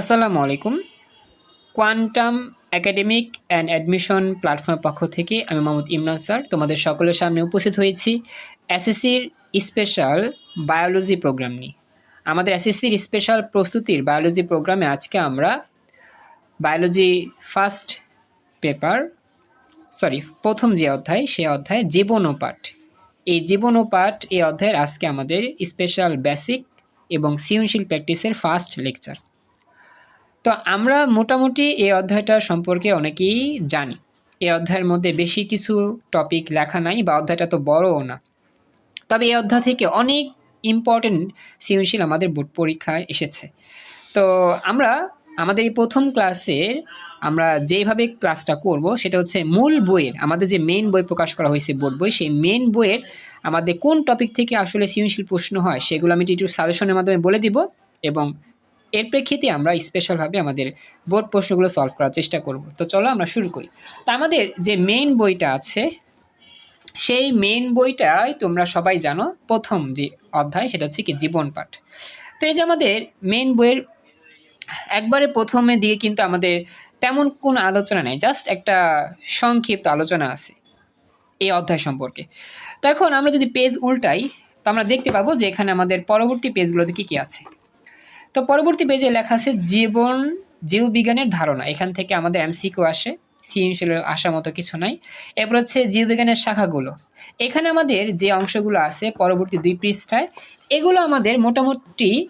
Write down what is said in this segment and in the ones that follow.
আসসালামু আলাইকুম quantum academic and admission প্ল্যাটফর্মের পক্ষ থেকে আমি মোহাম্মদ ইমরান স্যার, তোমাদের সকলের সামনে উপস্থিত হয়েছি এসএসসির স্পেশাল বায়োলজি প্রোগ্রাম নিয়ে। আমাদের এসএসসির স্পেশাল প্রস্তুতির বায়োলজি প্রোগ্রামে আজকে আমরা বায়োলজি ফার্স্ট পেপার সরি প্রথম যে অধ্যায়, সে অধ্যায় জীবন ও পাঠ এই জীবন ও পাঠ এই অধ্যায়ের আজকে আমাদের স্পেশাল বেসিক এবং সৃজনশীল প্র্যাকটিসের ফার্স্ট লেকচার তো আমরা মোটামুটি এই অধ্যায়টা সম্পর্কে অনেকেই জানি। এই অধ্যায়ের মধ্যে বেশি কিছু টপিক লেখা নাই বা অধ্যায়টা তো বড়ও না। তবে এই অধ্যায় থেকে অনেক ইম্পর্টেন্ট সৃজনশীল আমাদের বোর্ড পরীক্ষায় এসেছে। তো আমরা, আমাদের এই প্রথম ক্লাসের আমরা যেভাবে ক্লাসটা করব, সেটা হচ্ছে মূল বইয়ের, আমাদের যে মেন বই প্রকাশ করা হয়েছে বোর্ড বই, সেই মেন বইয়ের আমাদের কোন টপিক থেকে আসলে সৃজনশীল প্রশ্ন হয়, সেগুলো আমি একটু সাজেশনের মাধ্যমে বলে দিব এবং এর প্রেক্ষিতে আমরা স্পেশালভাবে আমাদের বোর্ড প্রশ্নগুলো সলভ করার চেষ্টা করব। তো চলো আমরা শুরু করি। তো আমাদের যে মেইন বইটা আছে, সেই মেইন বইটাই তোমরা সবাই জানো, প্রথম যে অধ্যায় সেটা হচ্ছে কি জীবন পাঠ। তো এই যে আমাদের মেইন বইয়ের একবারে প্রথমে দিয়ে কিন্তু আমাদের তেমন কোনো আলোচনা নেই জাস্ট একটা সংক্ষিপ্ত আলোচনা আছে এই অধ্যায় সম্পর্কে। তো এখন আমরা যদি পেজ উল্টাই, তো আমরা দেখতে পাবো যে এখানে আমাদের পরবর্তী পেজগুলোতে কী কী আছে। তো পরবর্তী পেজে লেখা আছে, জীবন জীববিজ্ঞানের ধারণা। এখান থেকে আমাদের এমসিকিউ আসে সৃজনশীল আসার মতো কিছু নাই। এরপর হচ্ছে জীববিজ্ঞানের শাখাগুলো। এখানে আমাদের যে অংশগুলো আছে পরবর্তী দুই পৃষ্ঠায়, এগুলো আমাদের মোটামুটি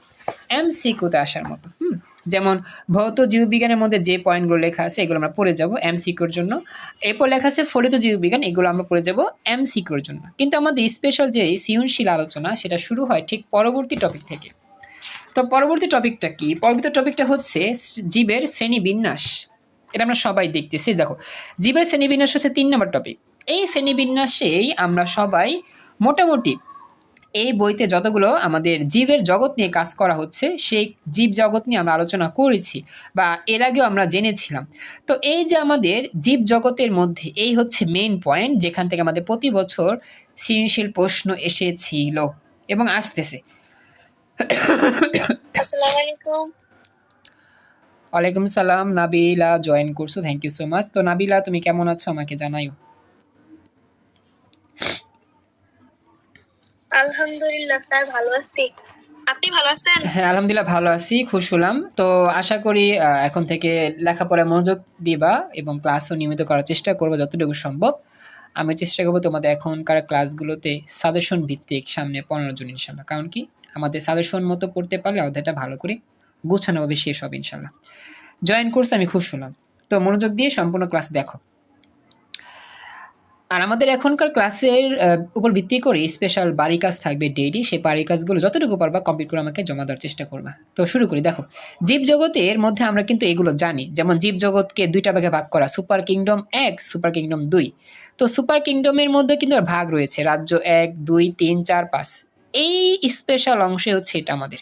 এমসিকিউতে আসার মতো, হুম? যেমন ভৌত জীববিজ্ঞানের মধ্যে যে পয়েন্টগুলো লেখা আছে, এগুলো আমরা পড়ে যাব এমসিকিউর জন্য। এরপর লেখা আছে ফলিত জীববিজ্ঞান, এগুলো আমরা পড়ে যাব এমসিকিউর জন্য। কিন্তু আমাদের স্পেশাল যে সৃজনশীল আলোচনা, সেটা শুরু হয় ঠিক পরবর্তী টপিক থেকে। তো পরবর্তী টপিকটা কি? পরবর্তী টপিকটা হচ্ছে জীবের শ্রেণীবিন্যাস। এটা আমরা সবাই দেখতেছি, দেখো। জীবের শ্রেণীবিন্যাস হচ্ছে তিন নম্বর টপিক এই শ্রেণীবিন্যাসেই আমরা সবাই মোটামুটি এই বইতে যতগুলো আমাদের জীবের জগৎ নিয়ে কাজ করা হচ্ছে, সেই জীব জগৎ নিয়ে আমরা আলোচনা করেছি বা এর আগেও আমরা জেনেছিলাম। তো এই যে আমাদের জীব জগতের মধ্যে এই হচ্ছে মেইন পয়েন্ট যেখান থেকে আমাদের প্রতি বছর সৃজনশীল প্রশ্ন এসেছিল এবং আসতেছে। ওয়ালাইকুম সালাম নাবিলা জয়েন করছ থ্যাংক ইউ সো মাচ তো নাবিলা তুমি কেমন আছো? আমাকে জানাইও। আলহামদুলিল্লাহ স্যার ভালো আছি। আপনি ভালো আছেন? হ্যাঁ আলহামদুলিল্লাহ ভালো আছি খুশ হলাম। তো আশা করি এখন থেকে লেখাপড়ায় মনোযোগ দিবা এবং ক্লাসও নিয়মিত করার চেষ্টা করব যতটুকু সম্ভব। আমি চেষ্টা করব তোমাদের এখনকার ক্লাসগুলোতে সাজেশন ভিত্তিক সামনে পনেরো জন ইনশাল্লাহ কারণ কি? আমাদের সাজেশন মতো পড়তে পারলে অধ্যায়টা ভালো করে গোছানোভাবে শেষ হবে ইনশাল্লাহ জয়েন কোর্স আমি খুশ হলাম তো মনোযোগ দিয়ে সম্পূর্ণ ক্লাস দেখো। আর আমাদের এখনকার ক্লাসের উপর ভিত্তি করে স্পেশাল বাড়ি কাজ থাকবে ডেইলি সেই বাড়ি কাজগুলো যতটুকু পারবা কমপ্লিট করে আমাকে জমা দেওয়ার চেষ্টা করবা। তো শুরু করি, দেখো। জীব জগতের মধ্যে আমরা কিন্তু এগুলো জানি। যেমন জীব জগৎকে দুইটা ভাগে ভাগ করা সুপার কিংডম এক সুপার কিংডম দুই। তো সুপার কিংডমের মধ্যে কিন্তু ভাগ রয়েছে। রাজ্য এক, দুই, তিন, চার, পাঁচ। এই স্পেশাল অংশে হচ্ছে এটা আমাদের।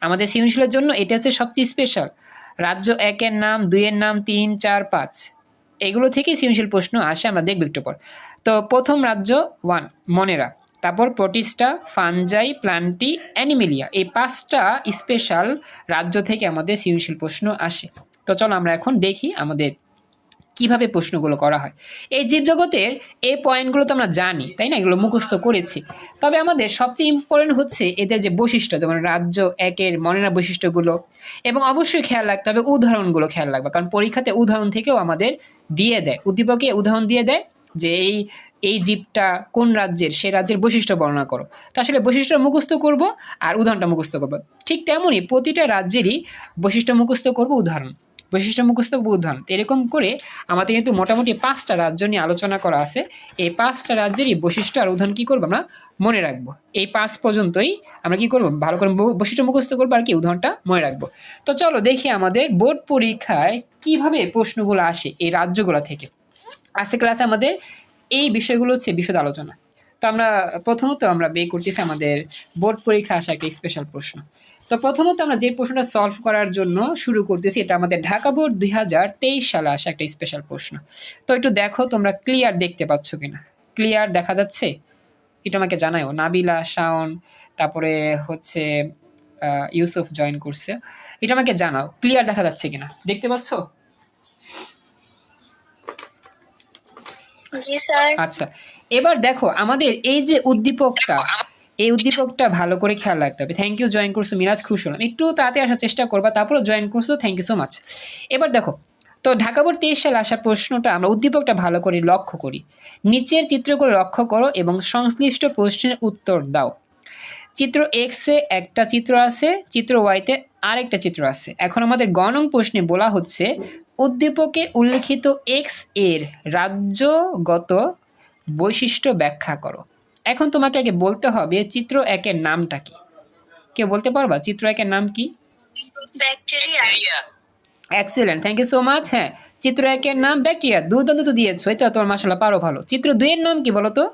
আমাদের সৃজনশীলের জন্য এটা হচ্ছে সবচেয়ে স্পেশাল রাজ্য একের নাম, দুইয়ের নাম, তিন, চার, পাঁচ। এগুলো থেকেই সৃজনশীল প্রশ্ন আসে, আমরা দেখব একটু পর। তো প্রথম রাজ্য ওয়ান মনেরা। তারপর প্রোটিস্টা, ফানজাই, প্লান্টি, অ্যানিমেলিয়া। এই পাঁচটা স্পেশাল রাজ্য থেকে আমাদের সৃজনশীল প্রশ্ন আসে। তো চলো আমরা এখন দেখি আমাদের কীভাবে প্রশ্নগুলো করা হয়। এই জীবজগতের এই পয়েন্টগুলো তো আমরা জানি, তাই না? এগুলো মুখস্থ করেছি। তবে আমাদের সবচেয়ে ইম্পর্টেন্ট হচ্ছে এদের যে বৈশিষ্ট্য, যেমন রাজ্য, একের মনেরা বৈশিষ্ট্যগুলো এবং অবশ্যই খেয়াল রাখতে হবে উদাহরণগুলো খেয়াল রাখবে। কারণ পরীক্ষাতে উদাহরণ থেকেও আমাদের দিয়ে দেয়, উদ্দীপকে উদাহরণ দিয়ে দেয় যে এই এই জীবটা কোন রাজ্যের, সে রাজ্যের বৈশিষ্ট্য বর্ণনা করো। তো আসলে বৈশিষ্ট্য মুখস্থ করব আর উদাহরণটা মুখস্থ করব। ঠিক তেমনই প্রতিটা রাজ্যেরই বৈশিষ্ট্য মুখস্থ করব উদাহরণ। বৈশিষ্ট্য মুখস্থ করব এরকম করে আমাদের কিন্তু মোটামুটি পাঁচটা রাজ্য নিয়ে আলোচনা করা আছে। এই পাঁচটা রাজ্যেরই বৈশিষ্ট্য আর উদাহরণ কী করব আমরা? মনে রাখব। এই পাঁচ পর্যন্তই আমরা কি করব? ভালো করে বৈশিষ্ট্য মুখস্থ করব আর কি উদাহরণটা মনে রাখব। তো চলো দেখি আমাদের বোর্ড পরীক্ষায় কীভাবে প্রশ্নগুলো আসে এই রাজ্যগুলো থেকে। আজকে ক্লাসে আমাদের এই বিষয়গুলো হচ্ছে বিশদ আলোচনা। তো আমরা প্রথমত আমরা বের করতেছি আমাদের বোর্ড পরীক্ষা আসা একটা স্পেশাল প্রশ্ন। তো প্রথমত আমরা যে প্রশ্নটা সলভ করার জন্য শুরু করতেছি এটা আমাদের ঢাকা বোর্ড দুই হাজার তেইশ সালে আসা একটা স্পেশাল প্রশ্ন। তো একটু দেখো তোমরা ক্লিয়ার দেখতে পাচ্ছ কিনা। ক্লিয়ার দেখা যাচ্ছে? এটা আমাকে জানাও নাবিলা শাওন তারপরে হচ্ছে ইউসুফ জয়েন করছে। এটা আমাকে জানাও ক্লিয়ার দেখা যাচ্ছে কিনা? দেখতে পাচ্ছ? আচ্ছা এবার দেখো আমাদের এই যে উদ্দীপকটা এই উদ্দীপকটা ভালো করে খেয়াল রাখতে হবে। থ্যাংক ইউ জয়েন করছ, মিরাজ খুশ হলাম একটু তাড়াতাড়ি আসার চেষ্টা করবা তারপরে জয়েন করছ থ্যাংক ইউ সো মাচ এবার দেখো, তো ঢাকা বোর্ড তেইশ সালে আসা প্রশ্নটা আমরা উদ্দীপকটা ভালো করে লক্ষ্য করি। নিচের চিত্রগুলো লক্ষ্য করো এবং সংশ্লিষ্ট প্রশ্নের উত্তর দাও। চিত্র এক্সে একটা চিত্র আছে, চিত্র ওয়াইতে আরেকটা চিত্র আছে। এখন আমাদের গণং প্রশ্নে বলা হচ্ছে, উদ্দীপকে উল্লেখিত এক্সের রাজ্যগত বৈশিষ্ট্য ব্যাখ্যা করো। এখন তোমাকে আগে বলতে হবে চিত্র একের নামটা কি? কে বলতে পারবা? চিত্র একের নাম কি? Excellent thank you so much হ্যাঁ। চিত্র একের নাম ব্যাকটেরিয়া। দুর্দান্ত তো দিয়েছ এটা তোমার মাসাল্লাহ পারো ভালো। চিত্র দুইয়ের নাম কি বলো তো?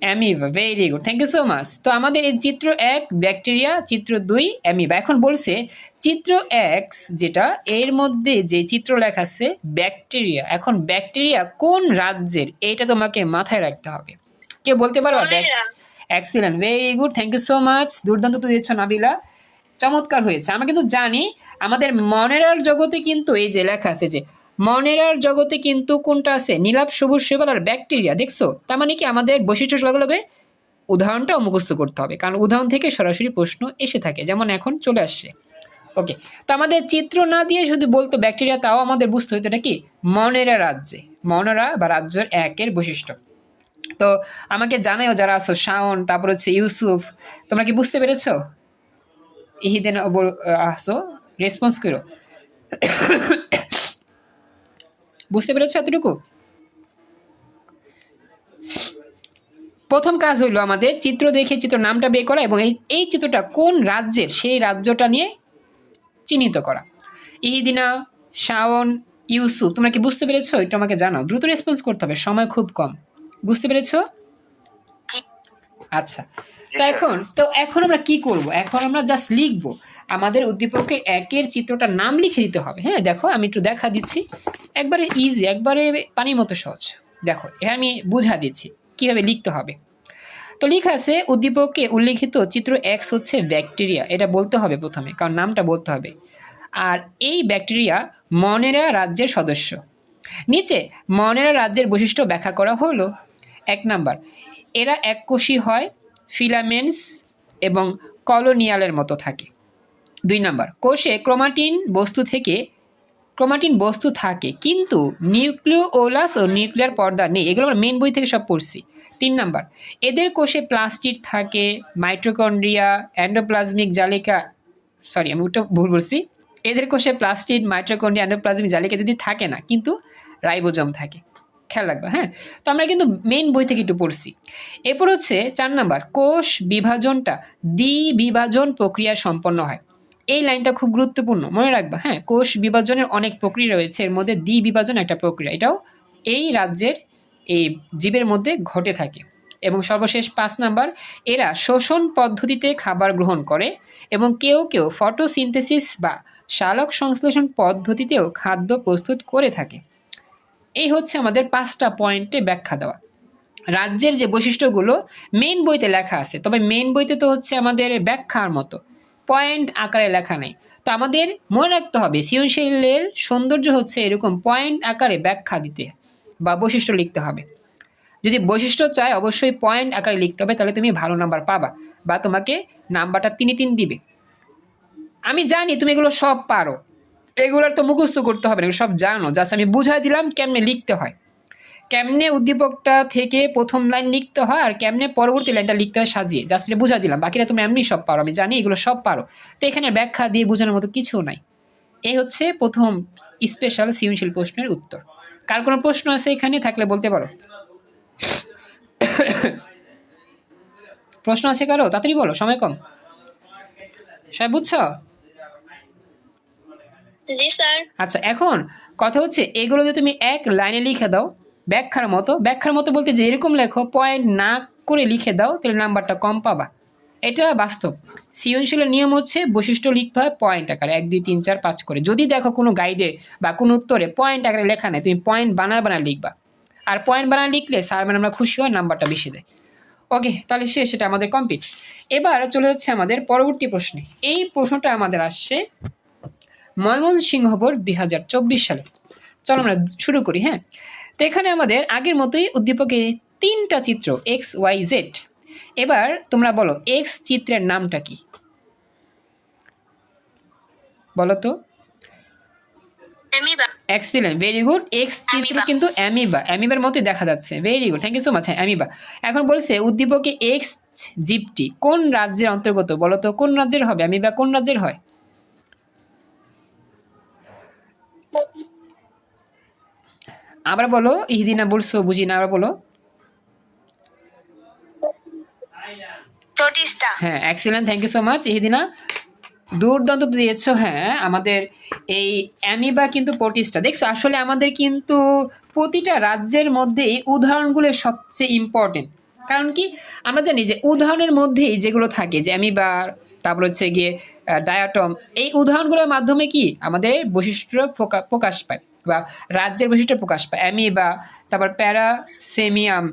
Amoeba very good thank you so much তো আমাদের এই চিত্র এক ব্যাকটেরিয়া চিত্র দুই অ্যামিবা এখন বলছে চিত্র এক্স যেটা এর মধ্যে যে চিত্র লেখা আছে ব্যাকটেরিয়া এখন ব্যাকটেরিয়া কোন রাজ্যের? এইটা তোমাকে মাথায় রাখতে হবে। কেউ বলতে back excellent very good thank you so much দুর্দান্ত তো দিয়েছ নাবিলা। চমৎকার হয়েছে। আমরা কিন্তু জানি আমাদের মনেরার জগতে কিন্তু এই যে লেখা আছে যে মনেরার জগতে কিন্তু কোনটা আছে? নীলাভ, সবুজ সেবল আর ব্যাকটেরিয়া, দেখছ? তার মানে কি আমাদের বৈশিষ্ট্য লগে উদাহরণটাও মুখস্থ করতে হবে। কারণ উদাহরণ থেকে সরাসরি প্রশ্ন এসে থাকে, যেমন এখন চলে আসছে। ওকে তো আমাদের চিত্র না দিয়ে শুধু বলতো ব্যাকটেরিয়া, তাও আমাদের বুঝতে হতো এটা কি? মনেরা রাজ্যে। মনেরা বা রাজ্যের একের বৈশিষ্ট্য। তো আমাকে জানাও যারা আছো, শাওন, তারপর হচ্ছে ইউসুফ, তোমরা কি বুঝতে পেরেছ? ইহিদেন আসো রেসপন্স করো। বুঝতে পেরেছ এতটুকু? প্রথম কাজ হইল আমাদের চিত্র দেখে চিত্র নামটা বের করা এবং এই এই চিত্রটা কোন রাজ্যের সেই রাজ্যটা নিয়ে চিহ্নিত করা। ইহিদিনা শাওন ইউসুফ তোমরা কি বুঝতে পেরেছ? এটা আমাকে জানাও। দ্রুত রেসপন্স করতে হবে সময় খুব কম। বুঝতে পেরেছ? আচ্ছা। তো এখন তো এখন আমরা কি করব? এখন আমরা জাস্ট লিখব। আমাদের উদ্দীপকে একের চিত্রটার নাম লিখে দিতে হবে। হ্যাঁ দেখো, আমি একটু দেখা দিচ্ছি। একবারে ইজি একবারে পানির মতো সহজ। দেখো, এখানে আমি বুঝা দিচ্ছি কীভাবে লিখতে হবে। তো লেখা আছে উদ্দীপকে উল্লেখিত চিত্র এক্স হচ্ছে ব্যাকটেরিয়া এটা বলতে হবে প্রথমে, কারণ নামটা বলতে হবে। আর এই ব্যাকটেরিয়া মনেরা রাজ্যের সদস্য। নিচে, মনেরা রাজ্যের বৈশিষ্ট্য ব্যাখ্যা করা হলো। এক নাম্বার, এরা এককোষী হয়, ফিলামেন্টস এবং কলোনিয়ালের মতো থাকে। দুই নাম্বার, কোষে ক্রোমাটিন বস্তু থেকে, ক্রোমাটিন বস্তু থাকে, কিন্তু নিউক্লিওলাস ও নিউক্লিয়ার পর্দা নেই, এগুলো আমরা মেন বই থেকে সব পড়ছি। তিন নাম্বার, এদের কোষে প্লাস্টিড থাকে মাইট্রোকন্ড্রিয়া অ্যান্ডোপ্লাজমিক জালিকা সরি আমি ওটা ভুল বলছি, এদের কোষে প্লাস্টিড মাইট্রোকন্ড্রিয়া অ্যান্ডোপ্লাজমিক জালিকা যদি থাকে না, কিন্তু রাইবোজম থাকে। খেয়াল রাখবে হ্যাঁ? তো আমরা কিন্তু মেন বই থেকে একটু পড়ছি। এরপর হচ্ছে চার নাম্বার, কোষ বিভাজনটা দ্বি বিভাজন প্রক্রিয়া সম্পন্ন হয়। এই লাইনটা খুব গুরুত্বপূর্ণ, মনে রাখবা হ্যাঁ? কোষ বিভাজনের অনেক প্রক্রিয়া রয়েছে, এর মধ্যে দ্বি বিভাজন একটা প্রক্রিয়া, এটাও এই রাজ্যের, এই জীবের মধ্যে ঘটে থাকে। এবং সর্বশেষ পাঁচ নাম্বার, এরা শোষণ পদ্ধতিতে খাবার গ্রহণ করে এবং কেউ কেউ ফটোসিনথেসিস বা শালক সংশ্লেষণ পদ্ধতিতেও খাদ্য প্রস্তুত করে থাকে। এই হচ্ছে আমাদের পাঁচটা পয়েন্টে ব্যাখ্যা দেওয়া। রাজ্যের যে বৈশিষ্ট্যগুলো মেন বইতে লেখা আছে, তবে মেন বইতে তো হচ্ছে আমাদের ব্যাখ্যার মতো। পয়েন্ট আকারে লেখা নেই। তো আমাদের মনে রাখতে হবে, সৃজনশীলের সৌন্দর্য হচ্ছে এরকম পয়েন্ট আকারে ব্যাখ্যা দিতে বা বৈশিষ্ট্য লিখতে হবে। যদি বৈশিষ্ট্য চায়, অবশ্যই পয়েন্ট আকারে লিখতে হবে, তাহলে তুমি ভালো নাম্বার পাবা বা তোমাকে নাম্বারটা তিনি তিন দিবে। আমি জানি তুমি এগুলো সব পারো। এগুলোর তো মুখস্থ করতে হবে না সব জানো। জাস্ট আমি বুঝাই দিলাম কেমনে লিখতে হয়। কেমনে উদ্দীপকটা থেকে প্রথম লাইন লিখতে হয় আর কেমনে পরবর্তী লাইনটা লিখতে হয় সাজিয়ে? জাস্ট বুঝা দিলাম। বাকিটা তুমি এমনি সব পারো। আমি জানি এগুলো সব পারো। তো এখানে ব্যাখ্যা দিয়ে বোঝানোর মতো কিছু নাই। এই হচ্ছে প্রথম স্পেশাল সৃজনশীল প্রশ্নের উত্তর। কার কোনো প্রশ্ন আছে এখানে থাকলে বলতে পারো? প্রশ্ন আছে কারও? তাড়াতাড়ি বলো সময় কম। সবাই বুঝছ? জি স্যার। আচ্ছা এখন কথা হচ্ছে এগুলো যদি তুমি এক লাইনে লিখে দাও ব্যাখ্যার মতো ব্যাখ্যার মতো বলতে যে এরকম লেখো পয়েন্ট না করে লিখে দাও, তাহলে নাম্বারটা কম পাবা। এটা বাস্তব। সৃজনশীলের নিয়ম হচ্ছে বৈশিষ্ট্য লিখতে হয় পয়েন্ট আকারে, এক, দুই, তিন, চার, পাঁচ করে। যদি দেখো কোনো গাইডে বা কোনো উত্তরে পয়েন্ট আকারে লেখা নেই, তুমি পয়েন্ট বানায় বানায় লিখবা। আর পয়েন্ট বানায় লিখলে স্যার ম্যাডামরা খুশি হয় নাম্বারটা বেশি দেয়। ওকে তাহলে শেষ সেটা আমাদের কমপ্লিট এবার চলে যাচ্ছে আমাদের পরবর্তী প্রশ্নে। এই প্রশ্নটা আমাদের আসছে ময়মনসিংহ বোর্ড দুই হাজার চব্বিশ সালে। চলো আমরা শুরু করি হ্যাঁ? তো এখানে আমাদের আগের মতোই উদ্দীপকে তিনটা চিত্র এক্স ওয়াই জেড এবার তোমরা বলো এক্স চিত্রের নামটা কি? বলো তো। এক্সিলেন্ট ভেরি গুড এক্স চিত্র কিন্তু অ্যামিবা। অ্যামিবার মতোই দেখা যাচ্ছে। Very good thank you so much হ্যাঁ অ্যামিবা। এখন বলছে উদ্দীপকে এক্স জীবটি কোন রাজ্যের অন্তর্গত? বলো তো কোন রাজ্যের হবে? অ্যামিবা কোন রাজ্যের হয়? আবার বলো ইহদিনা বলছো বুঝি না আবার বলো। হ্যাঁ excellent thank you so much ইহিদিনা দুর্দান্ত দিয়েছ হ্যাঁ আমাদের এই অ্যামিবা কিন্তু পটিসটা দেখছ আসলে আমাদের কিন্তু প্রতিটা রাজ্যের মধ্যেই উদাহরণগুলো সবচেয়ে ইম্পর্টেন্ট কারণ কি আমরা জানি যে উদাহরণের মধ্যেই যেগুলো থাকে যে অ্যামিবা তারপর হচ্ছে গিয়ে ডায়াটম এই উদাহরণগুলোর মাধ্যমে কি আমাদের বৈশিষ্ট্য প্রকা- প্রকাশ পায়। বা রাজ্যের বৈশিষ্ট্য প্রকাশ পায়। অ্যামিবা তারপর প্যারাসেমিয়াম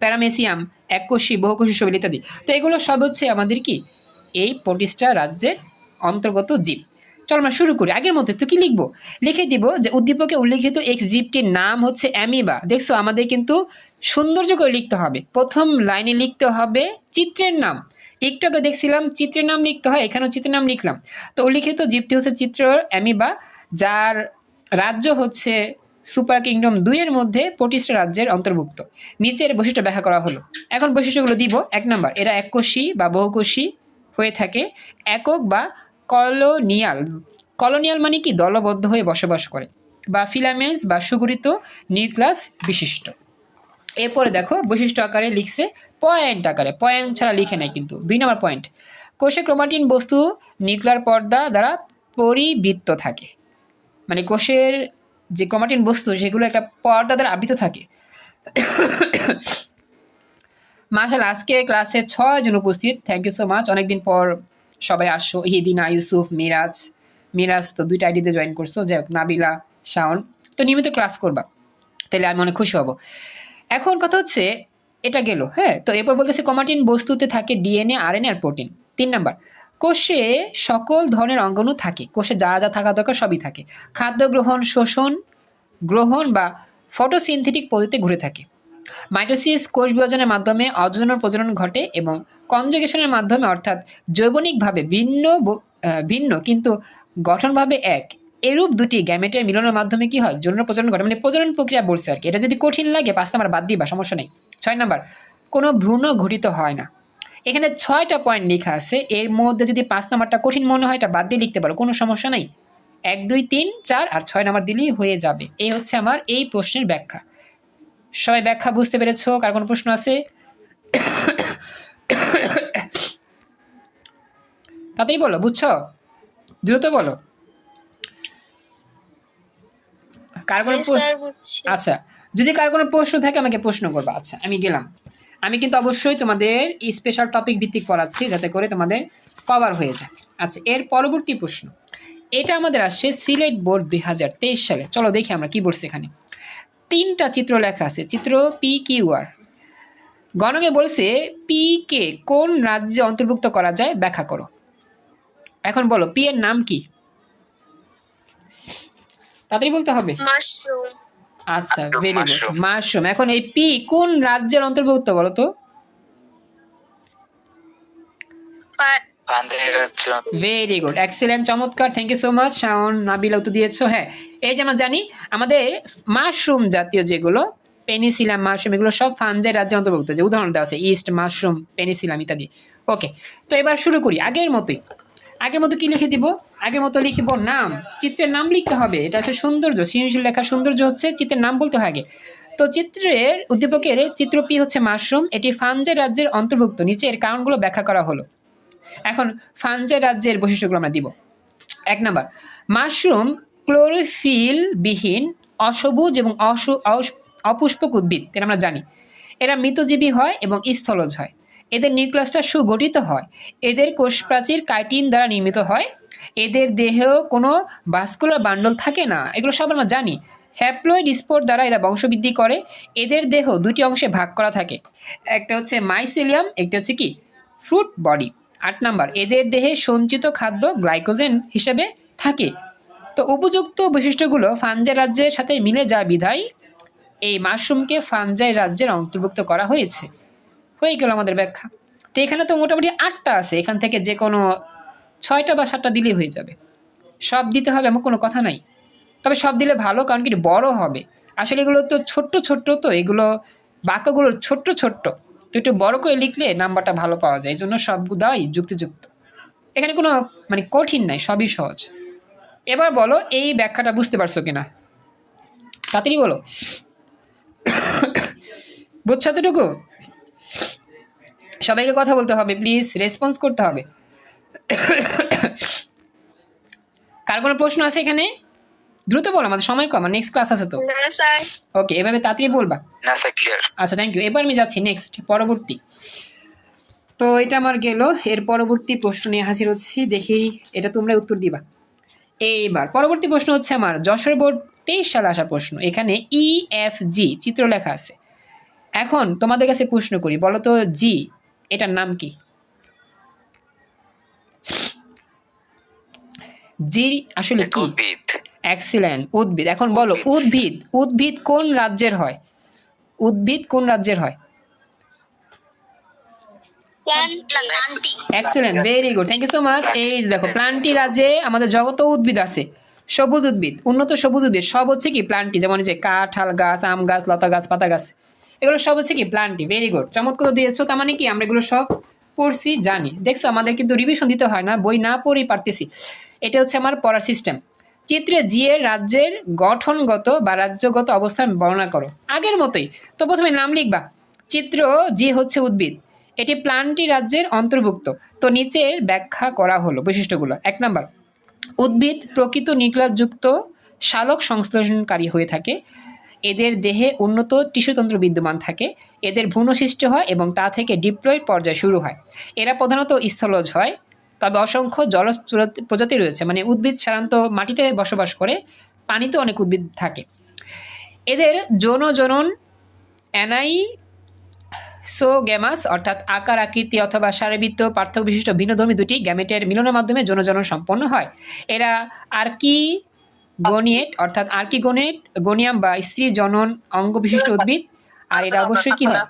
প্যারামেসিয়াম, এককোষী, বহুকোষী শৈল ইত্যাদি। তো এগুলো সব হচ্ছে আমাদের কি? এই পটিস্টা রাজ্যের অন্তর্গত জীব। চলো আমরা শুরু করি। আগের মধ্যে তো কি লিখব? লিখে দিব যে উদ্দীপকে উল্লেখিত এক্স জীবটির নাম হচ্ছে অ্যামিবা দেখছ, আমাদের কিন্তু সৌন্দর্য করে লিখতে হবে। প্রথম লাইনে লিখতে হবে চিত্রের নাম। একটু আগে দেখছিলাম চিত্রের নাম লিখতে হয়, এখানেও চিত্রের নাম লিখলাম। তো উল্লিখিত জীবটি হচ্ছে চিত্র অ্যামিবা যার রাজ্য হচ্ছে সুপার কিংডম দুইয়ের মধ্যে পটিস্টা রাজ্যের অন্তর্ভুক্ত। নিচের বৈশিষ্ট্য ব্যাখ্যা করা হলো। এখন বৈশিষ্ট্যগুলো দিব। এক নম্বর, এরা এককোষী বা বহুকোষী হয়ে থাকে। একক বা কলোনিয়াল। কলোনিয়াল মানে কি? দলবদ্ধ হয়ে বসবাস করে বা ফিলামেন্স বা সুগঠিত নিউক্লাস বিশিষ্ট। এরপরে দেখো, বৈশিষ্ট্য আকারে লিখছে পয়েন্ট আকারে। পয়েন্ট ছাড়া লিখে নাই কিন্তু। দুই নম্বর পয়েন্ট, কোষে ক্রোমাটিন বস্তু নিউক্লিয়ার পর্দা দ্বারা পরিবৃত্ত থাকে। মানে কোষের যে ক্রোমাটিন বস্তু, সেগুলো একটা পর্দা দ্বারা আবৃত থাকে। মাসাল আজকে ক্লাসে ছয় জন উপস্থিত। থ্যাংক ইউ সো মাচ অনেকদিন পর সবাই আসছো। ইহিদিনা, ইউসুফ, মিরাজ। মিরাজ তো দুইটা আইডিতে জয়েন করছ। যাই হোক, নাবিলা, শাওন। তো নিয়মিত ক্লাস করবা। তাহলে আমি অনেক খুশি হব। এখন কথা হচ্ছে, এটা গেল হ্যাঁ? তো এরপর বলতেছে কমাটিন বস্তুতে থাকে ডিএনএ আরএনএ আর প্রোটিন তিন নাম্বার। কোষে সকল ধরনের অঙ্গাণু থাকে। কোষে যা যা থাকা দরকার সবই থাকে। খাদ্য গ্রহণ, শোষণ, গ্রহণ বা ফটোসিনথেটিক পদ্ধতিতে ঘুরে থাকে। মাইটোসিস কোষ বিভাজনের মাধ্যমে অজনন প্রজনন ঘটে এবং কনজুগেশনের মাধ্যমে অর্থাৎ জৈবনিকভাবে ভিন্ন ভিন্ন কিন্তু গঠনভাবে এক। এরূপ দুটি গ্যামেটের মিলনের মাধ্যমে কি হয়? যৌন প্রজনন ঘটে। মানে প্রজনন প্রক্রিয়া বলছে আর কি। এটা যদি কঠিন লাগে পাঁচ নাম্বার বাদ দিবা, সমস্যা নেই। ছয় নাম্বার, কোনো ভ্রূণ ঘটিত হয় না। এখানে ছয়টা পয়েন্ট লেখা আছে। এর মধ্যে যদি পাঁচ নাম্বারটা কঠিন মনে হয় এটা বাদ দিয়ে লিখতে পারো কোনো সমস্যা নেই। এক দুই তিন চার আর ছয় নাম্বার দিলেই হয়ে যাবে। এই হচ্ছে আমার এই প্রশ্নের ব্যাখ্যা। সবাই ব্যাখ্যা বুঝতে পেরেছ? কার কোনো প্রশ্ন আছে? তাড়াতাড়ি বলো বুঝছ? দ্রুত বলো। কার কোনো আচ্ছা যদি কার কোনো প্রশ্ন থাকে আমাকে প্রশ্ন করবা। আচ্ছা আমি গেলাম। আমি কিন্তু অবশ্যই তোমাদের স্পেশাল টপিক ভিত্তিক পড়াচ্ছি, যাতে করে তোমাদের কভার হয়ে যায়। আচ্ছা এর পরবর্তী প্রশ্ন। এটা আমাদের আসছে সিলেট বোর্ড দুই হাজার তেইশ সালে। চলো দেখি আমরা কি বলছি এখানে। তিনটা চিত্র লেখা আছে, চিত্র পি কিউ আর গণকে বলছে পি কে কোন রাজ্যে অন্তর্ভুক্ত করা যায় ব্যাখ্যা করো। এখন বলো পি এর নাম কি? তাড়াতাড়ি বলতে হবে। মাশরুম। আচ্ছা ভেরি গুড মাশরুম। এখন এই পি কোন রাজ্যের অন্তর্ভুক্ত বলো তো ভেরি গুড এক্সেলেন্ট চমৎকার। Thank you so much Shaon Nabila উত্তর দিয়েছ। হ্যাঁ এই যে আমরা জানি আমাদের মাশরুম জাতীয় যেগুলো পেনিসিলাম মাশরুম এগুলো সব ফানজের রাজ্যে অন্তর্ভুক্ত। যে উদাহরণ দেওয়া আছে ইস্ট মাশরুম পেনিসিলাম ইত্যাদি। ওকে তো এবার শুরু করি। আগের মতোই। আগের মতো কি লিখে দিব? আগের মতো লিখিব নাম। চিত্রের নাম লিখতে হবে। এটা হচ্ছে সৌন্দর্য। সৃজনশীল লেখার সৌন্দর্য হচ্ছে চিত্রের নাম বলতে হয় আগে। তো চিত্রের উদ্দীপকের চিত্র পি হচ্ছে মাশরুম। এটি ফানজে রাজ্যের অন্তর্ভুক্ত। নিচে এর কারণগুলো ব্যাখ্যা করা হলো। এখন ফানজে রাজ্যের বৈশিষ্ট্যগুলো আমরা দিব। এক নাম্বার। মাশরুম ক্লোরোফিল বিহীন অসবুজ এবং অপুষ্পক উদ্ভিদ। এটা আমরা জানি। এরা মৃতজীবী হয় এবং স্থলজ হয়। এদের নিউক্লিয়াসটা সুগঠিত হয়। এদের কোষ প্রাচীর কাইটিন দ্বারা নির্মিত হয়। এদের দেহেও কোনো ভাস্কুলার বান্ডল থাকে না। এগুলো সব আমরা জানি। হ্যাপ্লয়েড স্পোর দ্বারা এরা বংশবৃদ্ধি করে। এদের দেহ দুটি অংশে ভাগ করা থাকে। একটা হচ্ছে মাইসেলিয়াম একটা হচ্ছে কি? ফ্রুট বডি আট নাম্বার, এদের দেহে সঞ্চিত খাদ্য গ্লাইকোজেন হিসেবে থাকে। তো উপযুক্ত বৈশিষ্ট্যগুলো ফানজাই রাজ্যের সাথে মিলে যা বিধায় এই মাশরুমকে ফানজাই রাজ্যের অন্তর্ভুক্ত করা হয়েছে। হয়ে গেল আমাদের ব্যাখ্যা। তো এখানে তো মোটামুটি আটটা আছে, এখান থেকে যে কোনো ছয়টা বা সাতটা দিলেই হয়ে যাবে। সব দিতে হবে এমন কোনো কথা নাই। তবে সব দিলে ভালো, কারণ কি বড় হবে। আসলে এগুলো তো ছোট্ট ছোট্ট তো, এগুলো বাক্যগুলো ছোট্ট ছোট্ট। তো একটু বড় করে লিখলে নাম্বারটা ভালো পাওয়া যায়, এই জন্য সব দেওয়াই যুক্তিযুক্ত। এখানে কোনো মানে কঠিন নাই, সবই সহজ। এবার বলো, এই ব্যাখ্যাটা বুঝতে পারছ কিনা? তাড়াতাড়ি বলো। বুঝছ এতটুকু? সবাইকে কথা বলতে হবে প্লিজ রেসপন্স করতে হবে। কার কোনো প্রশ্ন আছে এখানে? দ্রুত বলো আমাদের সময় কম নেক্সট ক্লাস আছে তো। না স্যার ওকে এভাবে তাড়াতাড়ি বলবা। না স্যার ক্লিয়ার আচ্ছা থ্যাংক ইউ এবার আমি যাচ্ছি নেক্সট পরবর্তী। তো এটা আমার গেল এর পরবর্তী প্রশ্ন নিয়ে হাজির হচ্ছি দেখি এটা তোমরা উত্তর দিবা। এইবার পরবর্তী প্রশ্ন হচ্ছে আমার যশোর বোর্ড তেইশ সালে আসা প্রশ্ন এখানে ই এফ জি চিত্র লেখা আছে। এখন তোমাদের কাছে প্রশ্ন করি বলো তো জি এটার নাম কি? জি আসলে কি? এক্সিলেন্ট উদ্ভিদ। এখন বলো উদ্ভিদ। উদ্ভিদ কোন রাজ্যের হয়? উদ্ভিদ কোন রাজ্যের হয়? Plantae. Excellent very good thank you so much এই দেখো প্লান্টি রাজ্যে আমাদের জগত উদ্ভিদ আছে। সবুজ উদ্ভিদ উন্নত সবুজ উদ্ভিদ সব হচ্ছে কি? প্লান্টি যেমন এই যে কাঁঠাল গাছ আম গাছ লতা গাছ পাতা গাছ। এগুলো সব হচ্ছে কি প্লান্টি ভেরি গুড চমৎকার দিয়েছ, তার মানে কি আমরা এগুলো সব পড়ছি, জানি। দেখছ, আমাদের কিন্তু রিভিশন দিতে হয় না, বই না পড়েই পারতেছি। এটা হচ্ছে আমার পড়ার সিস্টেম চিত্রে জি এর রাজ্যের গঠনগত বা রাজ্যগত অবস্থান বর্ণনা করো। আগের মতোই, তো প্রথমে নাম লিখবা। চিত্র জি হচ্ছে উদ্ভিদ, এটি প্লান্টি রাজ্যের অন্তর্ভুক্ত। তো নিচের ব্যাখ্যা করা হলো বৈশিষ্ট্যগুলো। এক নাম্বার, উদ্ভিদ প্রকৃত নিউক্লিয়াসযুক্ত শালক সংশ্লেষণকারী হয়ে থাকে। এদের দেহে উন্নত টিস্যুতন্ত্র বিদ্যমান থাকে, এদের ভ্রূণ সৃষ্টি হয় এবং তা থেকে ডিপ্লয়েড পর্যায় শুরু হয়। এরা প্রধানত স্থলজ হয়, তবে অসংখ্য জলজ প্রজাতি- রয়েছে মানে উদ্ভিদ সাধারণত মাটিতে বসবাস করে, পানিতে অনেক উদ্ভিদ থাকে। এদের যৌন জনন অ্যানাই সোগ্যামাস অর্থাৎ আকার, আকৃতি অথবা সারবৃত্ত পার্থক্য বিশিষ্ট ভিন্নধর্মী দুটি গ্যামেটের মিলনের মাধ্যমে যৌনজনন সম্পন্ন হয়। এরা আর্কি গনিয়েট, অর্থাৎ আর্কি গনেট গনিয়াম বা স্ত্রী জনন অঙ্গ বিশিষ্ট উদ্ভিদ। আর এটা অবশ্যই কি হয়?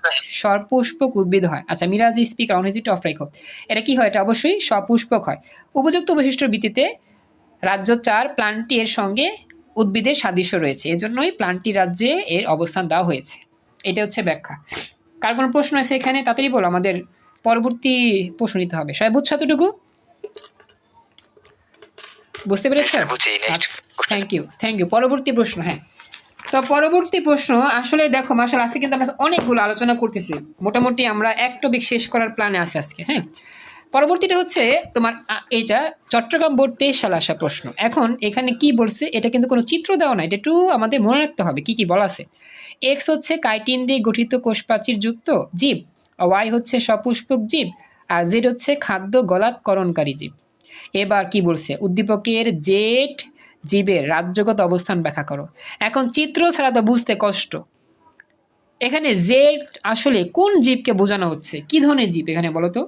সপুষ্পক উদ্ভিদ হয়। আচ্ছা মিরাজ স্পিক রাউন্ড হিজিট অফ রেখো এটা কি হয়? এটা অবশ্যই সপুষ্পক হয়। উপযুক্ত বৈশিষ্ট্যর ভিত্তিতে রাজ্য চার প্লান্টি এর সঙ্গে উদ্ভিদের সাদৃশ্য রয়েছে। এজন্যই প্লান্টি রাজ্যে এর অবস্থান দেওয়া হয়েছে। এটা হচ্ছে ব্যাখ্যা। কার কোনো প্রশ্ন আছে এখানে? তাড়াতাড়ি বলো, আমাদের পরবর্তী প্রশ্ন নিতে হবে। সবাই বুঝছ এতটুকু? বুঝতে পেরেছ স্যার বুঝছি next thank you thank you পরবর্তী প্রশ্ন হ্যাঁ। তো পরবর্তী প্রশ্ন আসলে দেখো মার্শাল আজকে কিন্তু আমরা অনেকগুলো আলোচনা করতেছি। মোটামুটি আমরা এক টপিক শেষ করার প্ল্যানে আছে আজকে হ্যাঁ। পরবর্তীটা হচ্ছে তোমার আ, এইটা চট্টগ্রাম বোর্ড তেইশ সালে আসা প্রশ্ন। এখন এখানে কি বলছে এটা কিন্তু কোনো চিত্র দেওয়া না এটা একটু আমাদের মনে রাখতে হবে কি কি বলা আছে। এক্স হচ্ছে কাইটিন দিয়ে গঠিত কোষপ্রাচীর যুক্ত জীব ওয়াই হচ্ছে সপুষ্পক জীব আর জেড হচ্ছে খাদ্য গলাৎকরণকারী জীব। এবার কি বলছে? উদ্দীপকের জেট জীবের রাজ্যগত অবস্থান ব্যাখ্যা করো। এখন চিত্র ছাড়া তো বুঝতে কষ্ট। এখানে জেড আসলে কোন জীবকে বোঝানো হচ্ছে? কি ধরনের জীব এখানে বলো তো?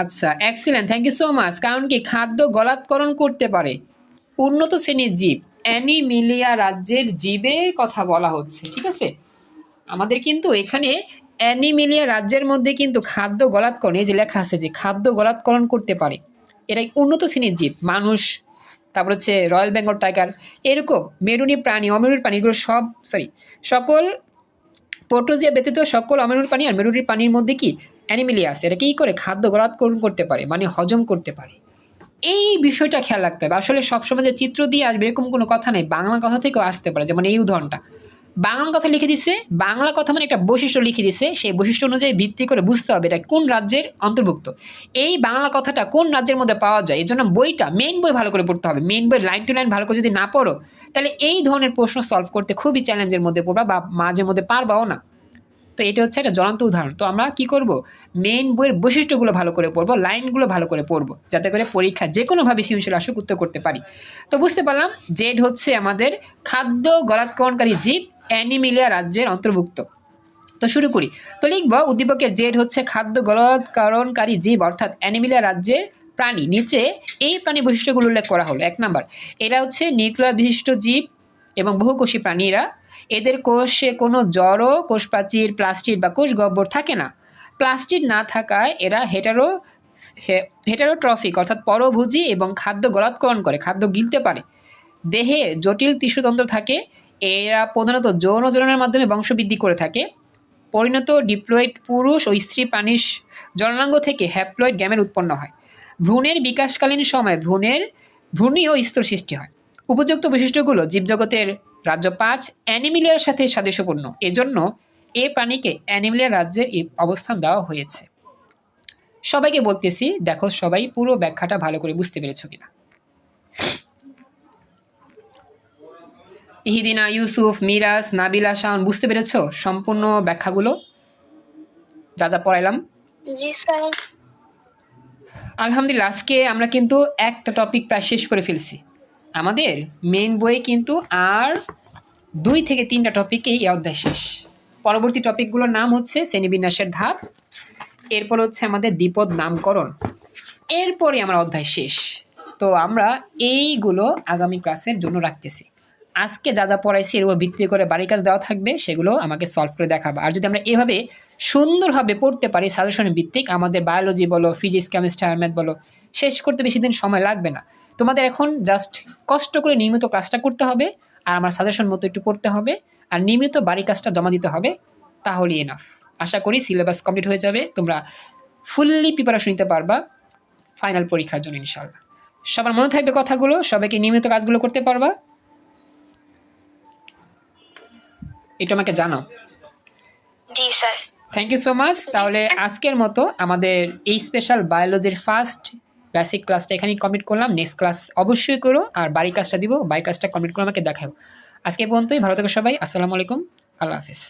আচ্ছা excellent thank you so much কারণ কি খাদ্য গলাৎকরণ করতে পারে। উন্নত শ্রেণির জীব অ্যানিমিলিয়া রাজ্যের জীবের কথা বলা হচ্ছে ঠিক আছে? আমাদের কিন্তু এখানে অ্যানিমিলিয়া রাজ্যের মধ্যে কিন্তু খাদ্য গলাৎকরণ, এই যে লেখা আছে যে খাদ্য গলাৎকরণ করতে পারে। এরা উন্নত শ্রেণির জীব, মানুষ, তারপর হচ্ছে রয়্যাল বেঙ্গল টাইগার, এরকম মেরুনি প্রাণী অমেরুর প্রাণী, এগুলো সব সরি সকল পোর্টোজিয়া ব্যতীত সকল অমেরুর প্রাণী আর মেরুরির প্রাণীর মধ্যে কি অ্যানিমিলিয়া আছে? এটা কি করে? খাদ্য গলাৎকরণ করতে পারে মানে হজম করতে পারে। এই বিষয়টা খেয়াল রাখতে হবে। আসলে সবসময় যে চিত্র দিয়ে আসবে এরকম কোনো কথা নেই, বাংলা কথা থেকেও আসতে পারে, যেমন এই উদাহরণটা। বাংলা কথা লিখে দিচ্ছে বাংলা কথা মানে একটা বৈশিষ্ট্য লিখে দিচ্ছে সেই বৈশিষ্ট্য অনুযায়ী ভিত্তি করে বুঝতে হবে এটা কোন রাজ্যের অন্তর্ভুক্ত। এই বাংলা কথাটা কোন রাজ্যের মধ্যে পাওয়া যায় এই জন্য বইটা মেন বই ভালো করে পড়তে হবে। মেন বই লাইন টু লাইন ভালো করে যদি না পড়ো, তাহলে এই ধরনের প্রশ্ন সলভ করতে খুবই চ্যালেঞ্জের মধ্যে পড়বা বা মাঝে মধ্যে পারবাও না। তো এটা হচ্ছে একটা জ্বলন্ত উদাহরণ। তো আমরা কি করব? মেন বইয়ের বৈশিষ্ট্যগুলো ভালো করে পড়ব লাইনগুলো ভালো করে পড়ব, যাতে করে পরীক্ষা যে কোনোভাবে সৃজনশীল আসুক, উত্তর করতে পারি। তো বুঝতে পারলাম জেড হচ্ছে আমাদের খাদ্য গলাৎকরণকারী জীব অ্যানিমিলিয়া রাজ্যের অন্তর্ভুক্ত। তো শুরু করি। তো লিখব, উদ্দীপকের জেড হচ্ছে খাদ্য গলৎকরণকারী জীব, অর্থাৎ অ্যানিমিলিয়া রাজ্যের প্রাণী। নিচে এই প্রাণী বৈশিষ্ট্যগুলো উল্লেখ করা হলো। এক নাম্বার, এরা হচ্ছে নিউক্লিয়ার বিশিষ্ট জীব এবং বহুকোষী প্রাণীরা এদের কোষে কোনো জড় কোষ প্রাচীর প্লাস্টিক বা কোষ গহ্বর থাকে না। প্লাস্টিক না থাকায় এরা হেটারো হেটারোট্রফিক, অর্থাৎ পরভোজী এবং খাদ্য গলাৎকরণ করে, খাদ্য গিলতে পারে। দেহে জটিল টিস্যুতন্ত্র থাকে এরা প্রধানত যৌন জননের মাধ্যমে বংশবৃদ্ধি করে থাকে। পরিণত ডিপ্লয়েড পুরুষ ও স্ত্রী প্রাণীর জননাঙ্গ থেকে হ্যাপ্লয়েড গ্যামের উৎপন্ন হয়। ভ্রূণের বিকাশকালীন সময় ভ্রূণের ভ্রূণীয় স্তর সৃষ্টি হয়। উপযুক্ত বৈশিষ্ট্যগুলো জীবজগতের রাজ্য পাঁচ অ্যানিমিলিয়ার সাথে সাদৃশ্যপূর্ণ। এজন্য এ প্রাণীকে অ্যানিমিলিয়া রাজ্যের অবস্থান দেওয়া হয়েছে। সবাইকে বলতেছি, দেখো সবাই পুরো ব্যাখ্যাটা ভালো করে বুঝতে পেরেছ কিনা। ইহিদিনা ইউসুফ মিরাজ নাবিলা শাওন বুঝতে পেরেছ সম্পূর্ণ ব্যাখ্যাগুলো? যা যা পড়াইলাম। জি স্যার। আলহামদুলিল্লাহ আজকে আমরা কিন্তু একটা টপিক প্রায় শেষ করে ফেলছি। আমাদের মেন বই কিন্তু আর দুই থেকে তিনটা টপিকেই এই অধ্যায় শেষ। পরবর্তী টপিকগুলোর নাম হচ্ছে শ্রেণীবিন্যাসের ধাপ এরপর হচ্ছে আমাদের দ্বিপদ নামকরণ। এরপরে আমার অধ্যায় শেষ। তো আমরা এইগুলো আগামী ক্লাসের জন্য রাখতেছি। আজকে যা যা পড়াইছি এর উপর ভিত্তি করে বাড়ির কাজ দেওয়া থাকবে, সেগুলো আমাকে সলভ করে দেখাবো। আর যদি আমরা এভাবে সুন্দরভাবে পড়তে পারি সাজেশন ভিত্তিক, আমাদের বায়োলজি বলো ফিজিক্স কেমিস্ট্রি আর ম্যাথ বলো, শেষ করতে বেশি দিন সময় লাগবে না। তোমাদের এখন জাস্ট কষ্ট করে নিয়মিত কাজটা করতে হবে, আর আমার সাজেশন মতো একটু পড়তে হবে, আর নিয়মিত বাড়ি কাজটা জমা দিতে হবে, তাহলেই এনাফ আশা করি সিলেবাস কমপ্লিট হয়ে যাবে, তোমরা ফুললি প্রিপারেশন নিতে পারবা ফাইনাল পরীক্ষার জন্য ইনশাল্লাহ সবার মনে থাকবে কথাগুলো, সবাইকে নিয়মিত কাজগুলো করতে পারবা এটা আমাকে জানাও। জি sir. Thank you so much তাহলে আজকের মতো আমাদের এই স্পেশাল বায়োলজির ফার্স্ট বেসিক ক্লাসটা এখানেই কমপ্লিট করলাম। নেক্সট ক্লাস অবশ্যই করো। আর বাড়ি কাজটা দিব বাড়ি কাজটা কমপ্লিট করে আমাকে দেখাও। আজকে পর্যন্তই। ভালো থাকো সবাই। আসসালামু আলাইকুম। আল্লাহ হাফিজ।